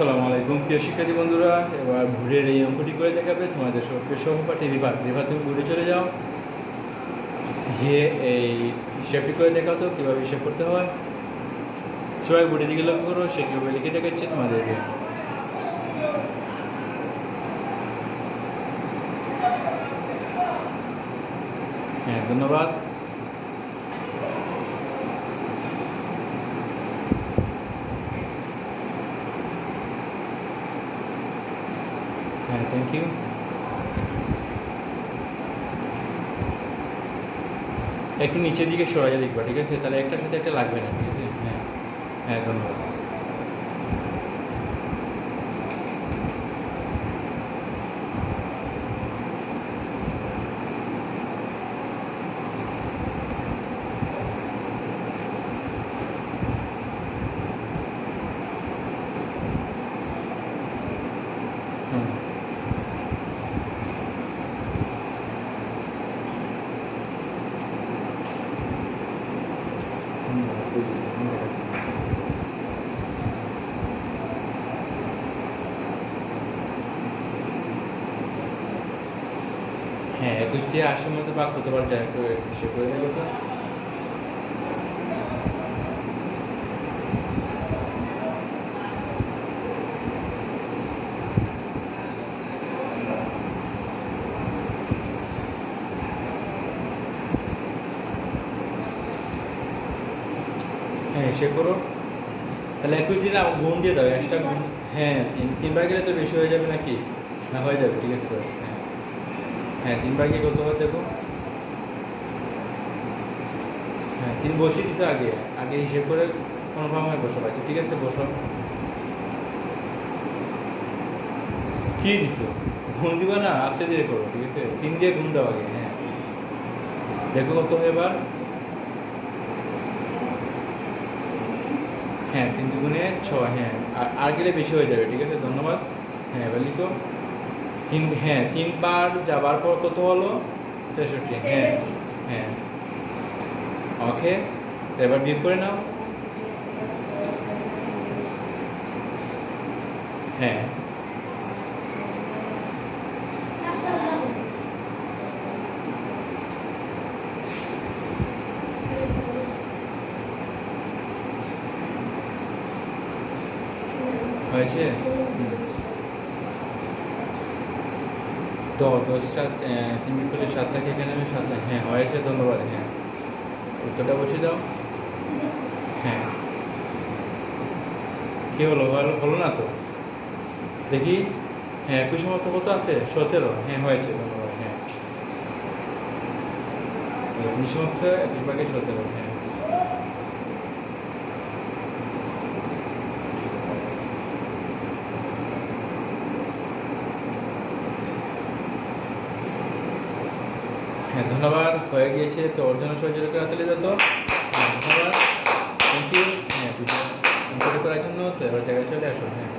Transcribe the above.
আসসালামু আলাইকুম, প্রিয় শিক্ষার্থী বন্ধুরা। এবার ভুরের এই অঙ্কটি করে দেখাবে। তোমাদের সবকে সহপাঠী রিভা রিভা তুমি ঘুরে চলে যাও। গিয়ে এই হিসাবটি করে দেখাও তো, কীভাবে হিসাব করতে হয়। সবাই বুড়ির দিকে লক্ষ্য করো, সে কীভাবে লিখে দেখাচ্ছে তোমাদেরকে হ্যাঁ ধন্যবাদ। হ্যাঁ থ্যাংক ইউ একটু নিচের দিকে সরাইয়া লিখবা ঠিক আছে? তাহলে একটার সাথে একটা লাগবে না ঠিক আছে? হ্যাঁ। হ্যাঁ ধন্যবাদ। হুম, হ্যাঁ একুশ দিয়ে আশির মধ্যে ভাগ কতবার যায় একটু হিসেব করে দেবো তো। হ্যাঁ হিসেব করো তাহলে একুশ দিন গুণ দিয়ে দাও এক্সট্রা গুণ। হ্যাঁ তিন, তিনবার গেলে তো বেশি হয়ে যাবে নাকি? না, হয়ে যাবে, ঠিক আছে হ্যাঁ তিনবার গিয়ে কত হয় দেখো? হ্যাঁ তিন বসিয়ে দিতে আগে আগে হিসেব করে কনফার্ম হয়ে বসো বাচ্চা ঠিক আছে বসো কি দিছো? ঘুম দিবা না? আস্তে ধীরে করো, ঠিক আছে? তিন দিয়ে ঘুম দাও আগে হ্যাঁ। দেখো কত হয় এবার? হ্যাঁ তিন দুগুণে ছয় হ্যাঁ আর আর গেলে বেশি হয়ে যাবে, ঠিক আছে? ধন্যবাদ। হ্যাঁ এবার লিখো। তিন হ্যাঁ তিনবার যাবার পর কত হলো? তেষট্টি হ্যাঁ হ্যাঁ। ওকে এবার বিয়োগ করে নাও। হ্যাঁ। হয়েছে হুম। দশ দশ সাত তিন করে সাত থাকে এখানে আমি সাত হ্যাঁ হয়েছে, ধন্যবাদ হ্যাঁ। উত্তরটা বসিয়ে দাও। হ্যাঁ। কি হলো? হলো হলো না তো? দেখি। হ্যাঁ একুশ মতো কত আছে? সতেরো। হ্যাঁ হয়েছে, ধন্যবাদ হ্যাঁ। একুশ সমস্ত, একুশ ভাগে সতেরো হ্যাঁ। হ্যাঁ ধন্যবাদ, হয়ে গিয়েছে। তো অর্জন সহযোগিতা হাতে যত ধন্যবাদ। থ্যাংক ইউ হ্যাঁ করার জন্য তো এবার জায়গায় চলে আসুন হ্যাঁ।